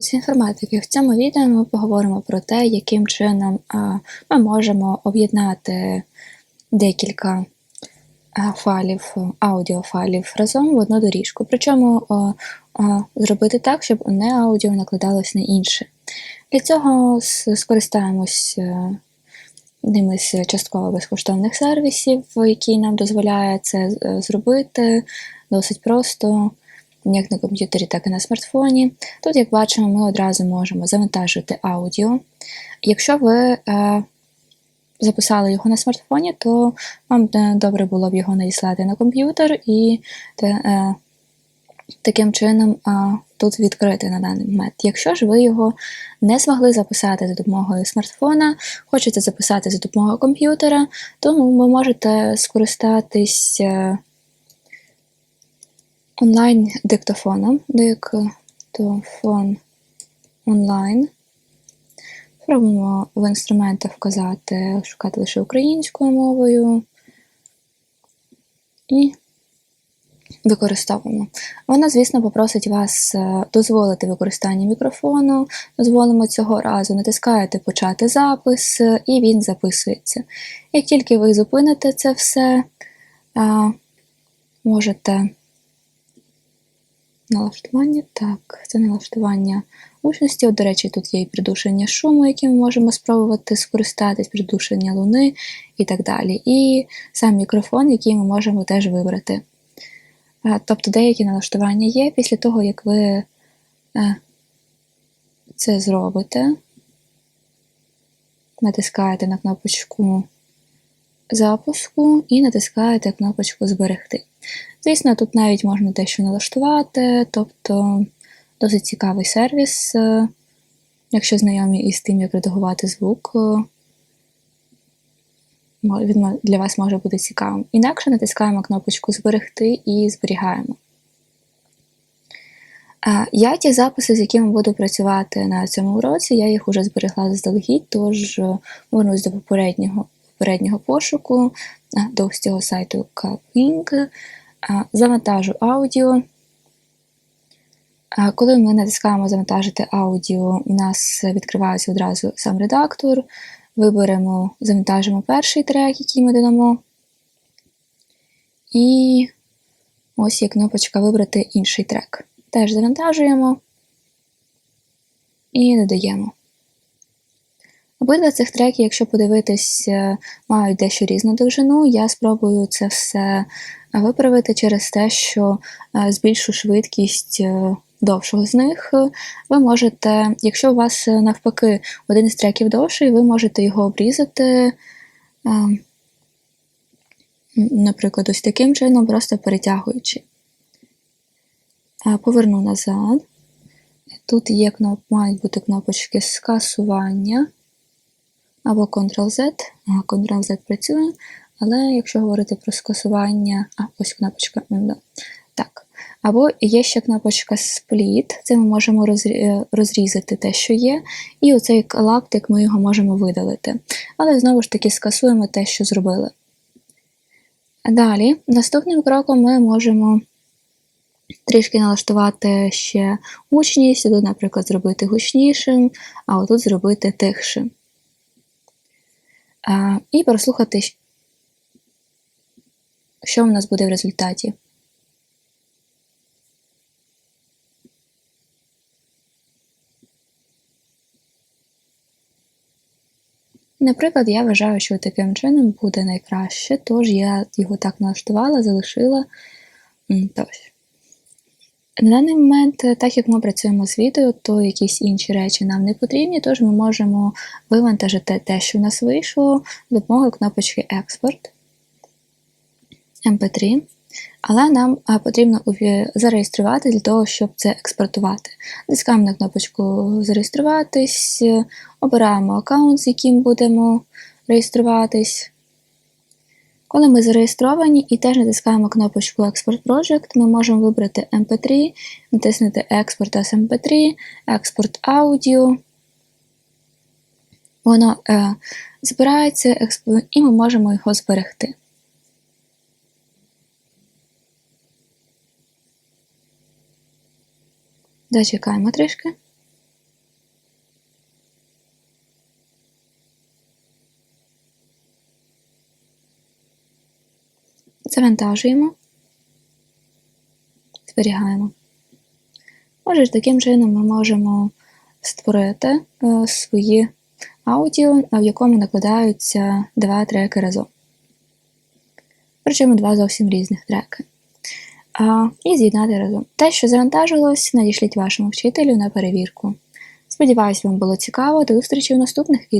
З інформатики в цьому відео ми поговоримо про те, яким чином ми можемо об'єднати декілька файлів, аудіофайлів разом в одну доріжку. Причому зробити так, щоб одне аудіо накладалось на інше. Для цього скористаємось е, одним із частково безкоштовних сервісів, який нам дозволяє це е, зробити досить просто як на комп'ютері, так і на смартфоні. Тут, як бачимо, ми одразу можемо завантажити аудіо. Якщо ви е, записали його на смартфоні, то вам е, добре було б його надіслати на комп'ютер і те, е, таким чином е, тут відкрити на даний момент. Якщо ж ви його не змогли записати за допомогою смартфона, хочете записати за допомогою комп'ютера, то ви можете скористатись. е, онлайн-диктофоном, диктофон онлайн. Спробуємо в інструментах вказати, шукати лише українською мовою і використовуємо. Вона, звісно, попросить вас е, дозволити використання мікрофону. Дозволимо цього разу, натискаєте Почати запис, е, і він записується. Як тільки ви зупините це все, е, можете Налаштування, так, це налаштування гучності. От, До речі, тут є і придушення шуму, яким ми можемо спробувати скористатись, придушення луни і так далі. І сам мікрофон, який ми можемо теж вибрати. Тобто деякі налаштування є. Після того, як ви е, це зробите, натискаєте на кнопочку запуску і натискаєте кнопочку Зберегти. Звісно, тут навіть можна дещо налаштувати, тобто досить цікавий сервіс, е, якщо знайомі із тим, як редагувати звук, е, він для вас може бути цікавим. Інакше натискаємо кнопочку Зберегти і зберігаємо. Я ті записи, з якими буду працювати на цьому уроці, я їх вже зберегла заздалегідь, тож е, повернусь до попереднього, попереднього пошуку, до ось цього сайту Capwing, завантажу аудіо. Коли ми натискаємо завантажити аудіо, у нас відкривається одразу сам редактор. Виберемо, завантажимо перший трек, який ми додамо. І ось є кнопочка Вибрати інший трек. Теж завантажуємо і додаємо. Обидва цих треки, якщо подивитись, е, мають дещо різну довжину. Я спробую це все виправити через те, що е, збільшу швидкість е, довшого з них. Ви можете, якщо у вас е, навпаки один із треків довший, ви можете його обрізати, е, наприклад, ось таким чином, просто перетягуючи. Е, Поверну назад. Тут є кноп, мають бути кнопочки скасування або Ctrl-Z. Ctrl-Z працює, але якщо говорити про скасування, а ось кнопочка м. Так. Або є ще кнопочка Split, це ми можемо е, розрізати те, що є, і оцей лаптик ми його можемо видалити. Але знову ж таки скасуємо те, що зробили. Далі, наступним кроком ми можемо трішки налаштувати ще гучність, тут, наприклад, зробити гучнішим, а отут зробити тихшим. І прослухати, що в нас буде в результаті. Наприклад, я вважаю, що таким чином буде найкраще, тож я його так налаштувала, залишила. Тож. На даний момент, е, так як ми працюємо з відео, то якісь інші речі нам не потрібні, тож ми можемо вивантажити те, що в нас вийшло, за допомогою кнопочки Експорт MP3. Але нам потрібно зареєструвати для того, щоб це експортувати. Натискаємо на кнопочку Зареєструватись, е, обираємо аккаунт, з яким будемо реєструватись. Коли ми зареєстровані і теж натискаємо кнопочку Export Project, ми можемо вибрати MP3, натиснути Export as MP3, Export Audio. Воно е, збирається і ми можемо його зберегти. Зачекаємо трішки. Завантажуємо. Зберігаємо. Отже, таким чином ми можемо створити е, свої аудіо, в якому накладаються два треки разом. Причому два зовсім різних треки. А, і з'єднати разом. Те, що завантажилось, надішліть вашому вчителю на перевірку. Сподіваюсь, вам було цікаво. До зустрічі в наступних відео.